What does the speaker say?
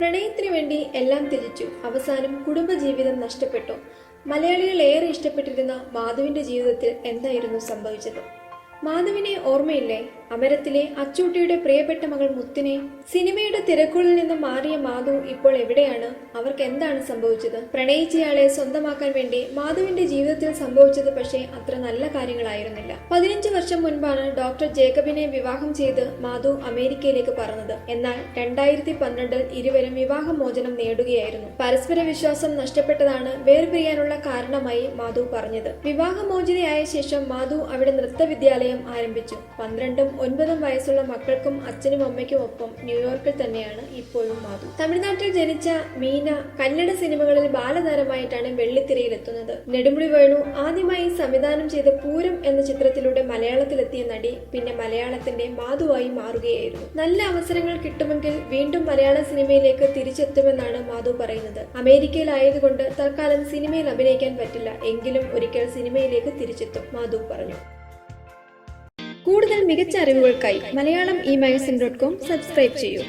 പ്രണയത്തിനു വേണ്ടി എല്ലാം തിരിച്ചു അവസാനം കുടുംബജീവിതം നഷ്ടപ്പെട്ടു. മലയാളികൾ ഏറെ ഇഷ്ടപ്പെട്ടിരുന്ന മാധുവിന്റെ ജീവിതത്തിൽ എന്തായിരുന്നു സംഭവിച്ചത്? മാധവിനെ ഓർമ്മയില്ലേ? അമരത്തിലെ അച്ചൂട്ടിയുടെ പ്രിയപ്പെട്ട മകൾ മുത്തിനെ? സിനിമയുടെ തിരക്കുകളിൽ നിന്ന് മാറിയ മാധു ഇപ്പോൾ എവിടെയാണ്? അവർക്ക് എന്താണ് സംഭവിച്ചത്? പ്രണയിച്ചയാളെ സ്വന്തമാക്കാൻ വേണ്ടി മാധുവിന്റെ ജീവിതത്തിൽ സംഭവിച്ചത് പക്ഷേ അത്ര നല്ല കാര്യങ്ങളായിരുന്നില്ല. പതിനഞ്ച് വർഷം മുൻപാണ് ഡോക്ടർ ജേക്കബിനെ വിവാഹം ചെയ്ത് മാധു അമേരിക്കയിലേക്ക് പറഞ്ഞത് എന്നാൽ രണ്ടായിരത്തി പന്ത്രണ്ടിൽ ഇരുവരും വിവാഹമോചനം നേടുകയായിരുന്നു. പരസ്പര വിശ്വാസം നഷ്ടപ്പെട്ടതാണ് വേർപിരിയാനുള്ള കാരണമായി മാധു പറഞ്ഞത്. വിവാഹമോചനയായ ശേഷം മാധു അവിടെ നൃത്തവിദ്യാലയം ആരംഭിച്ചു. പന്ത്രണ്ടും ഒൻപതും വയസ്സുള്ള മക്കൾക്കും അച്ഛനും അമ്മയ്ക്കും ഒപ്പം ന്യൂയോർക്കിൽ തന്നെയാണ് ഇപ്പോഴും മാധു തമിഴ്നാട്ടിൽ ജനിച്ച മീന കന്നഡ സിനിമകളിൽ ബാലതാരമായിട്ടാണ് വെള്ളിത്തിരയിലെത്തുന്നത്. നെടുമുടി വേണു ആദ്യമായി സംവിധാനം ചെയ്ത പൂരം എന്ന ചിത്രത്തിലൂടെ മലയാളത്തിലെത്തിയ നടി പിന്നെ മലയാളത്തിന്റെ മാധുവായി മാറുകയായിരുന്നു. നല്ല അവസരങ്ങൾ കിട്ടുമെങ്കിൽ വീണ്ടും മലയാള സിനിമയിലേക്ക് തിരിച്ചെത്തുമെന്നാണ് മാധു പറയുന്നത്. അമേരിക്കയിലായതുകൊണ്ട് തൽക്കാലം സിനിമയിൽ അഭിനയിക്കാൻ പറ്റില്ല. എങ്കിലും ഒരിക്കൽ സിനിമയിലേക്ക് തിരിച്ചെത്തും മാധു പറഞ്ഞു. കൂടുതൽ മികച്ച അറിവുകൾക്കായി Malayalam e magazine dot com subscribe ചെയ്യൂ.